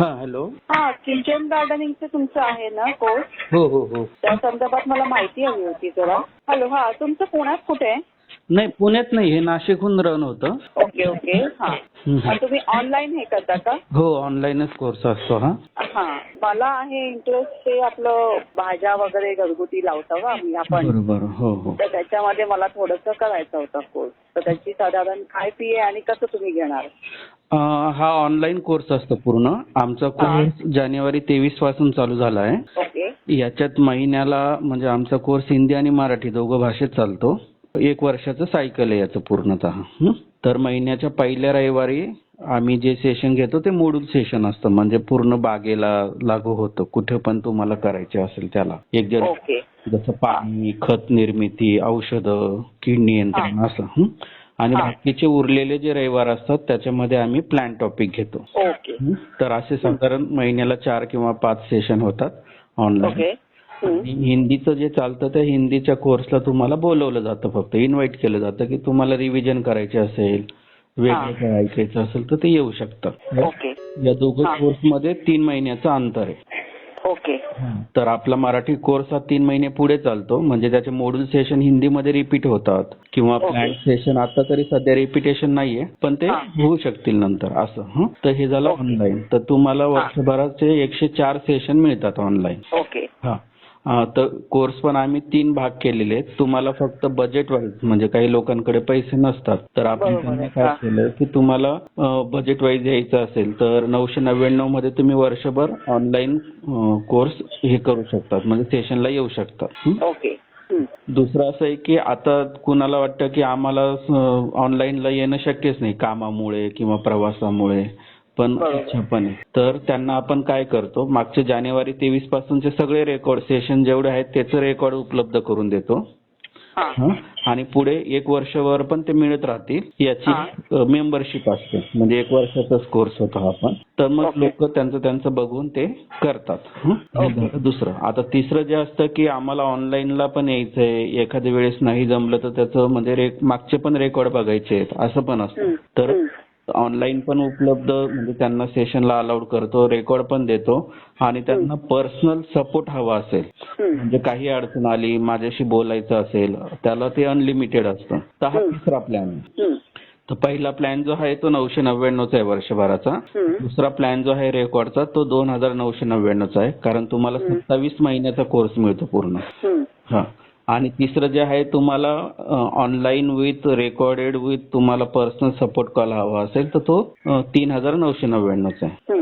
हा हॅलो हा किचन गार्डनिंगचं तुमचं आहे ना कोर्स हो हो हो. त्या संदर्भात मला माहिती हवी होती जरा. हॅलो हा तुमचं पुण्यात कुठे? आहे नाही पुण्यात नाही हे नाशिकहून रन होतं. Okay okay. हा. हम्म. तुम्ही ऑनलाईन हे करता का? हो ऑनलाईनच कोर्स असतो हा. हा. मला आहे इंटरेस्ट ते आपलं भाज्या वगैरे घरगुती लावतो का आम्ही आपण. बरोबर हो हो. तर त्याच्यामध्ये मला थोडंसं करायचा होता कोर्स तर त्याची साधारण काय फी आहे आणि कसं तुम्ही घेणार? अं, हा ऑनलाईन कोर्स असतो पूर्ण. आमचा कोर्स जानेवारी तेवीसपासून चालू झाला आहे. ओके. याच्यात महिन्याला म्हणजे आमचा कोर्स हिंदी आणि मराठी दोघं भाषेत चालतो. एक वर्षाचं सायकल आहे याचं पूर्णतः? तर महिन्याच्या पहिल्या रविवारी आम्ही जे सेशन घेतो ते मोड्यूल सेशन असतं म्हणजे पूर्ण बागेला लागू होतं कुठे पण तुम्हाला करायचे असेल त्याला एक जर ओके जसं पाणी खत निर्मिती औषधं कीड नियंत्रण असं? आणि. बाकीचे उरलेले जे रविवार असतात त्याच्यामध्ये आम्ही प्लॅन टॉपिक घेतो ओके? तर असे साधारण महिन्याला चार किंवा पाच सेशन होतात ऑनलाईन. आणि हिंदीचं जे चालतं त्या हिंदीच्या कोर्सला तुम्हाला बोलवलं जातं फक्त. इन्व्हाइट केलं जातं की तुम्हाला रिव्हिजन करायचे असेल वेगळं काय ऐकायचं असेल तर ते येऊ शकतात ओके. या दोघं. कोर्समध्ये तीन महिन्याचं अंतर आहे. ओके. तर आपला मराठी कोर्स हा तीन महिने पुढे चालतो. म्हणजे त्याचे मॉड्यूल सेशन हिंदीमध्ये रिपीट होतात. किंवा. प्लॅन सेशन आता तरी सध्या रिपिटेशन नाहीये. पण ते हा. होऊ शकतील नंतर. असं हं. तर हे झालं. ऑनलाईन तर तुम्हाला वर्षभराचे एकशे चार सेशन मिळतात ऑनलाईन ओके. हा. अं, तर कोर्स पण आम्ही तीन भाग केलेले आहेत तुम्हाला फक्त बजेट वाईज म्हणजे काही लोकांकडे पैसे नसतात तर आपण त्यांना. काय हा. केलं की तुम्हाला बजेट वाईज यायचं असेल तर नऊशे नव्याण्णवमध्ये तुम्ही वर्षभर ऑनलाईन कोर्स हे करू शकतात म्हणजे सेशनला येऊ शकतात हं? ओके. दुसरं असं आहे की आता कुणाला वाटतं की आम्हाला ऑनलाईनला येणं शक्यच नाही कामामुळे किंवा प्रवासामुळे इच्छा पण आहे तर त्यांना आपण काय करतो मागच्या जानेवारी तेवीस पासूनचे सगळे रेकॉर्ड सेशन जेवढे आहेत त्याचं रेकॉर्ड उपलब्ध करून देतो? आणि पुढे एक वर्षभर पण ते मिळत राहतील याची. मेंबरशिप असते. म्हणजे एक वर्षाचाच कोर्स होतो हा पण. तर मग. लोक त्यांचं त्यांचं बघून ते करतात. दुसरं आता तिसरं जे असतं की आम्हाला ऑनलाईनला पण यायचंय. एखाद्या वेळेस नाही जमलं तर त्याचं म्हणजे मागचे पण रेकॉर्ड बघायचे आहेत. असं पण असतं. तर. ऑनलाईन पण उपलब्ध म्हणजे त्यांना सेशनला अलाउड करतो रेकॉर्ड पण देतो आणि त्यांना पर्सनल सपोर्ट हवा असेल. म्हणजे काही अडचण आली माझ्याशी बोलायचं असेल त्याला ते अनलिमिटेड असतं तर हा. तिसरा प्लॅन. तर पहिला प्लॅन जो आहे तो नऊशे नव्याण्णवचा आहे वर्षभराचा. दुसरा प्लॅन जो आहे रेकॉर्डचा तो दोन हजार नऊशे नव्याण्णवचा आहे कारण तुम्हाला. सत्तावीस महिन्याचा कोर्स मिळतो पूर्ण. हा आणि तिसरं जे आहे तुम्हाला ऑनलाईन विथ रेकॉर्डेड विथ तुम्हाला पर्सनल सपोर्ट कॉल हवा असेल तर तो तीन हजार नऊशे नव्याण्णवचा आहे.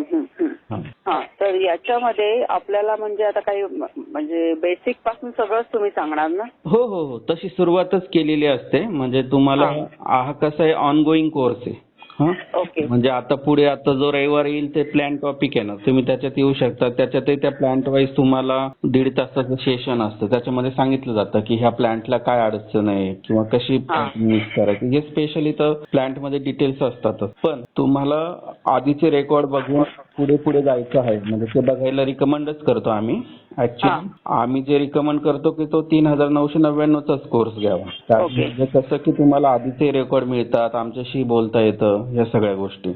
हा. तर याच्यामध्ये आपल्याला म्हणजे आता काही म्हणजे बेसिकपासून सगळंच तुम्ही सांगणार ना? हो हो हो. तशी सुरुवातच केलेली असते. म्हणजे तुम्हाला हा. कसा आहे ऑनगोईंग कोर्स आहे. ओके. म्हणजे आता पुढे आता जो रविवार येईल ते प्लॅन टॉपिक आहे ना. तुम्ही त्याच्यात येऊ शकता. त्याच्यातही त्या प्लांट वाईज तुम्हाला दीड तासाचं सेशन असतं. त्याच्यामध्ये सांगितलं जातं की ह्या प्लांटला काय अडचण आहे किंवा कशी. मिक्स करायची. हे स्पेशली तर प्लांटमध्ये डिटेल्स असतातच. पण तुम्हाला आधीचे रेकॉर्ड बघून पुढे पुढे जायचं आहे. म्हणजे ते बघायला रिकमेंडच करतो आम्ही. ऍक्च्युली आम्ही जे रिकमेंड करतो की तो तीन हजार नऊशे नव्याण्णवचाच कोर्स घ्यावा. म्हणजे कसं की तुम्हाला आधीचे रेकॉर्ड मिळतात आमच्याशी बोलता येतं या सगळ्या गोष्टी.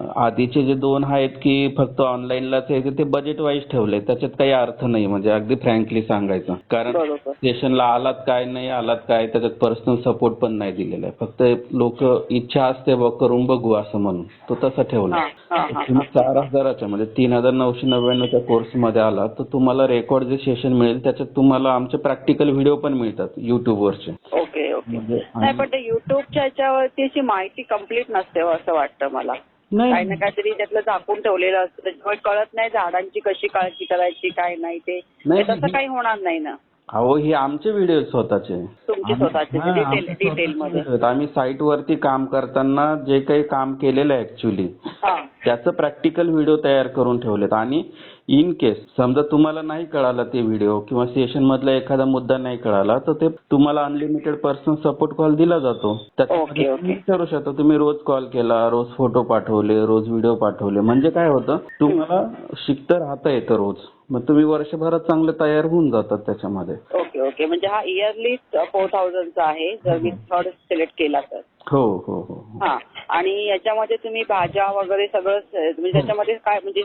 आधीचे जे दोन आहेत की फक्त ऑनलाईनलाच आहे ते बजेट वाईज ठेवले. त्याच्यात काही अर्थ नाही म्हणजे अगदी फ्रँकली सांगायचं. कारण बरोबर. स्टेशनला आलात काय नाही आलात काय त्याच्यात पर्सनल सपोर्ट पण नाही दिलेला आहे. फक्त लोक इच्छा असते बघ करून बघू असं म्हणून. तो तसा ठेवला. हा हा हा. तुम्ही चार हजाराच्या म्हणजे तीन हजार नऊशे नव्याण्णवच्या कोर्समध्ये आला तर तुम्हाला रेकॉर्ड जे सेशन मिळेल त्याच्यात तुम्हाला आमचे प्रॅक्टिकल व्हिडिओ पण मिळतात युट्यूबवरचे ओके ओके. म्हणजे नाही पण ते युट्यूबच्या याच्यावरती अशी माहिती कंप्लीट नसते हो, असं वाटतं मला. काही ना काहीतरी त्यातलं झाकून ठेवलेलं असतं. त्याच्यामुळे कळत नाही झाडांची कशी काळजी करायची काय नाही ते. नाही, तसं. काही होणार नाही ना. अहो हे आमचे व्हिडिओ स्वतःचे. तुमचे आम्ही- स्वतःचे हा, डिटेल आमचे डिटेल स्वतःचे मध्ये. video आहेत. आम्ही साईट वरती काम करताना जे काही काम केलेलं आहे ऍक्च्युली हा. त्याचं प्रॅक्टिकल व्हिडिओ तयार करून ठेवलेत. आणि इन केस समजा तुम्हाला नाही कळाला ते व्हिडिओ किंवा सेशन मधला एखादा मुद्दा नाही कळाला तर ते तुम्हाला अनलिमिटेड पर्सनल सपोर्ट कॉल दिला जातो. त्याच्यामध्ये ओके, तुम्ही ओके. विचारू शकता. तुम्ही रोज कॉल केला रोज फोटो पाठवले रोज व्हिडिओ पाठवले. म्हणजे काय होतं तुम्हाला शिकतं राहता येतं रोज. मग तुम्ही वर्षभरात चांगले तयार होऊन जातात त्याच्यामध्ये. ओके ओके म्हणजे हा इयरली फोर थाउजंडचा आहे जर मी थर्ड सिलेक्ट केला तर. हो हो हो. हो. आणि याच्यामध्ये तुम्ही भाज्या वगैरे सगळं म्हणजे त्याच्यामध्ये काय म्हणजे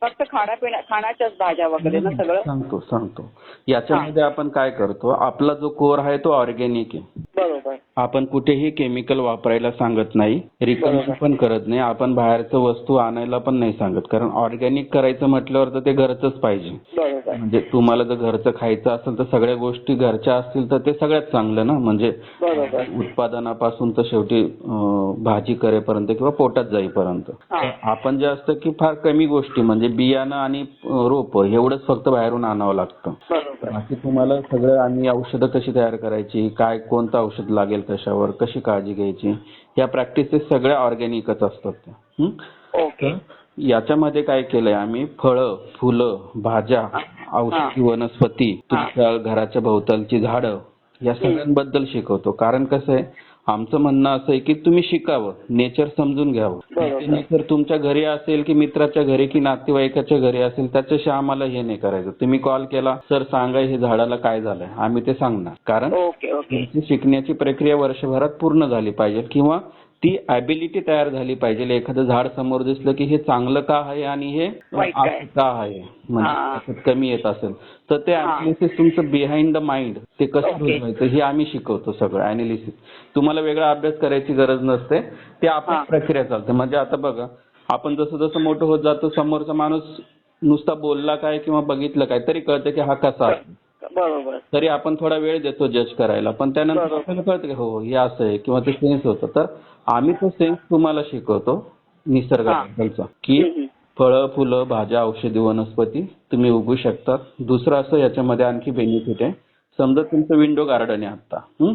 फक्त खाण्यापिण्या खाण्याच्याच भाज्या वगैरे ना सगळं? सांगतो सांगतो. याच्यामध्ये आपण काय करतो आपला जो कोर आहे तो ऑर्गॅनिक आहे. बरोबर. आपण कुठेही केमिकल वापरायला सांगत नाही. रिकमेंड. पण करत नाही. आपण बाहेरचं वस्तू आणायला पण नाही सांगत. कारण ऑर्गॅनिक करायचं म्हटल्यावर तर ते घरचंच पाहिजे. म्हणजे तुम्हाला जर घरचं खायचं असेल तर सगळ्या गोष्टी घरच्या असतील तर ते सगळ्यात चांगलं ना? म्हणजे उत्पादनापासून तर शेवटी भाजी करेपर्यंत किंवा पोटात जाईपर्यंत. आपण जे असतं की फार कमी गोष्टी म्हणजे बियाणं आणि रोपं एवढंच फक्त बाहेरून आणावं लागतं. बाकी तुम्हाला सगळं आणि औषधं कशी तयार करायची काय कोणतं औषध लागेल कशावर कशी काळजी घ्यायची या प्रॅक्टिसेस सगळ्या ऑर्गॅनिकच असतात त्या? ओके. याच्यामध्ये काय केलंय आम्ही? फळं फुलं भाज्या औषधी वनस्पती तुमच्या घराच्या भोवतालची झाडं या सगळ्यांबद्दल शिकवतो. कारण कसं आहे? आमचं म्हणणं असं आहे की तुम्ही शिकावं नेचर समजून घ्यावं. नेचर तुमच्या घरी असेल की मित्राच्या घरी की नातेवाईकाच्या घरी असेल त्याच्याशी आम्हाला हे नाही करायचं. तुम्ही कॉल केला सर सांगा हे झाडाला काय झालंय. आम्ही ते सांगणार. कारण शिकण्याची प्रक्रिया वर्षभरात पूर्ण झाली पाहिजे किंवा ती ॲबिलिटी तयार झाली पाहिजे. एखादं झाड समोर दिसलं की हे चांगलं का आहे आणि हे का आहे? म्हणजे कमी येत असेल. तर ते. अनालिसिस तुमचं बिहाइंड द माइंड ते कसं. रुजवायचं हे आम्ही शिकवतो सगळं अनालिसिस तुम्हाला वेगळा अभ्यास करायची गरज नसते. ते आपण हा. प्रक्रिया चालते. म्हणजे आता बघा आपण जसं जसं मोठं होत जातो समोरचा माणूस नुसता बोलला काय किंवा बघितलं काय तरी कळतं की हा कसा आहे. बरोबर. तरी आपण थोडा वेळ देतो जज करायला. पण त्यानंतर. आपल्याला कळतं की हो हे असं आहे किंवा ते सेन्स होतं. तर आम्ही तो सेन्स तुम्हाला शिकवतो निसर्गाबद्दलचा की. फळं फुलं भाज्या औषधी वनस्पती तुम्ही उगू शकता. दुसरं असं याच्यामध्ये आणखी बेनिफिट आहे. समजा तुमचं विंडो गार्डन आहे आता हं?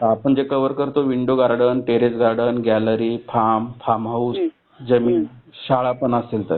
आपण जे कव्हर करतो window garden terrace garden gallery farm farm house. जमीन शाळा पण असेल तर.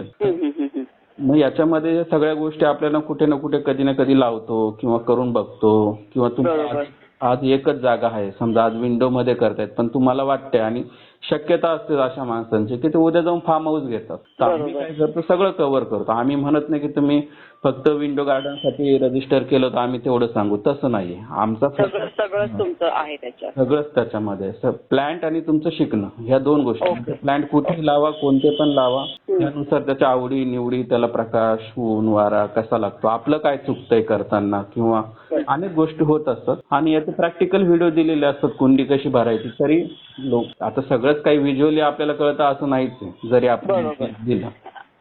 मग याच्यामध्ये सगळ्या गोष्टी आपल्याला कुठे ना कुठे कधी ना कधी लावतो किंवा करून बघतो किंवा तुम्ही बरोबर. आज- एकच जागा आहे समजा आज विंडो मध्ये करतायत पण तुम्हाला वाटते आणि शक्यता असते अशा माणसांची की ते उद्या जाऊन फार्म हाऊस घेतात तर आम्ही. काय करतो सगळं कव्हर करतो आम्ही म्हणत नाही की तुम्ही फक्त विंडो गार्डनसाठी रजिस्टर केलं तर आम्ही तेवढं सांगू. तसं नाहीये. आमचा सगळं सगळंच तुमचं आहे त्याच्यात. सगळंच त्याच्यामध्ये. प्लांट आणि तुमचं शिकणं ह्या दोन गोष्टी. प्लांट कुठेही लावा कोणते पण लावा. त्यानुसार त्याच्या आवडी निवडी त्याला प्रकाश ऊन वारा कसा लागतो आपलं काय चुकतंय करताना किंवा अनेक गोष्टी होत असतात. आणि याचे प्रॅक्टिकल व्हिडिओ दिलेले असतात कुंडी कशी भरायची तरी लोक आता सगळंच काही व्हिज्युअली आपल्याला कळतं असं नाहीच आहे. जरी आपण. दिलं.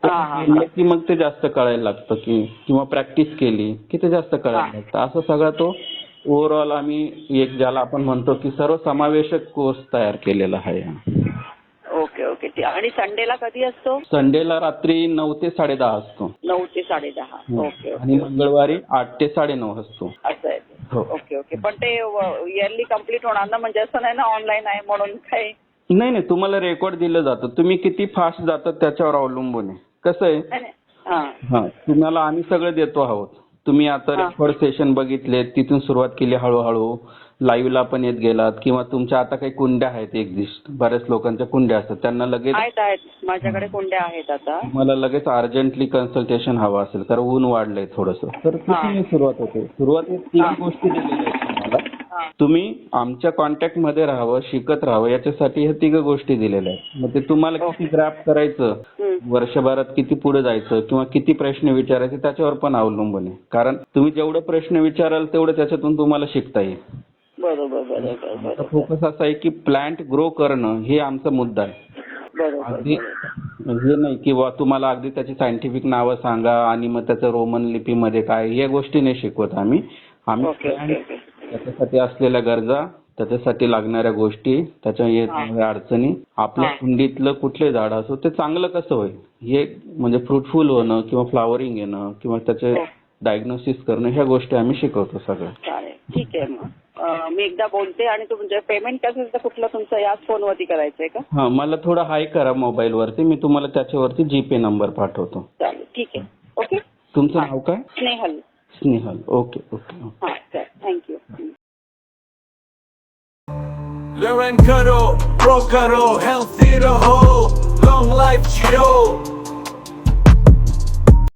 हा, हा, हा. की मग ते जास्त कळायला लागतं की किंवा प्रॅक्टिस केली की ते जास्त कळायला हा. लागतं. असं सगळा तो ओव्हरऑल आम्ही एक ज्याला आपण म्हणतो की सर्व समावेशक कोर्स तयार केलेला आहे. Okay okay. आणि संडेला कधी असतो? संडेला रात्री नऊ ते साडेदहा असतो. नऊ ते साडेदहा ओके आणि ओके मंगळवारी आठ ते साडेनऊ असतो. असं आहे. हो. Okay okay. पण ते इयरली कंप्लीट होणार ना? म्हणजे असं नाही ना ऑनलाईन आहे म्हणून काही? नाही नाही. तुम्हाला रेकॉर्ड दिलं जातं. तुम्ही किती फास्ट जातात त्याच्यावर अवलंबून आहे. कसं आहे. हा. हा तुम्हाला आम्ही सगळं देतो आहोत. तुम्ही आता. रेकॉर्ड सेशन बघितले तिथून सुरुवात केली हळूहळू. लाईव्हला पण येत गेलात किंवा तुमच्या आता काही कुंड्या आहेत एक दिवस बऱ्याच लोकांच्या कुंड्या असतात त्यांना लगेच आहेत आहेत. माझ्याकडे कुंड्या आहेत आता. मला लगेच अर्जंटली कन्सल्टेशन हवं असेल कारण ऊन वाढलंय थोडंसं. तर तिथून सुरुवात होते? सुरुवातीत तीन. गोष्टी दिलेल्या आहेत. तुम्ही आमच्या कॉन्टॅक्टमध्ये राहावं शिकत राहावं याच्यासाठी ह्या तिघ गोष्टी दिलेल्या आहेत. मग ते तुम्हाला किती ग्रॅप करायचं. वर्षभरात किती पुढे जायचं? किंवा किती प्रश्न विचारायचे? त्याच्यावर पण अवलंबून आहे. कारण तुम्ही जेवढं प्रश्न विचाराल तेवढं त्याच्यातून तुम्हाला शिकता येईल. बरोबर फोकस असा आहे की प्लांट ग्रो करणं हे आमचा मुद्दा आहे. अगदी हे नाही की बुवा तुम्हाला अगदी त्याची सायंटिफिक नावं सांगा आणि मग त्याचं रोमन लिपीमध्ये काय या गोष्टी नाही शिकवत आम्ही. आम्ही ओके ओके ओके त्याच्यासाठी असलेल्या गरजा त्याच्यासाठी लागणाऱ्या गोष्टी त्याच्या येणाऱ्या अडचणी आपल्या. कुंडीतलं कुठले झाड असो ते चांगलं कसं होईल? हे म्हणजे फ्रुटफुल होणं किंवा फ्लावरिंग येणं किंवा त्याचे. डायग्नोसिस करणं ह्या गोष्टी आम्ही शिकवतो सगळ्या. चालेल. ठीक आहे मग. अं, मी एकदा बोलते आणि तुमचं पेमेंट कसं असतं कुठलं तुमचं याच फोनवरती करायचंय का? हा मला थोडं हाय करा मोबाईलवरती मी तुम्हाला त्याच्यावरती जीपे नंबर पाठवतो. चालेल. ठीक आहे. ओके? तुमचं. नाव काय? स्नेहल. स्नेहल. Okay okay. हां चालेल. Learn and pro cuddle, healthy to whole, long life chill.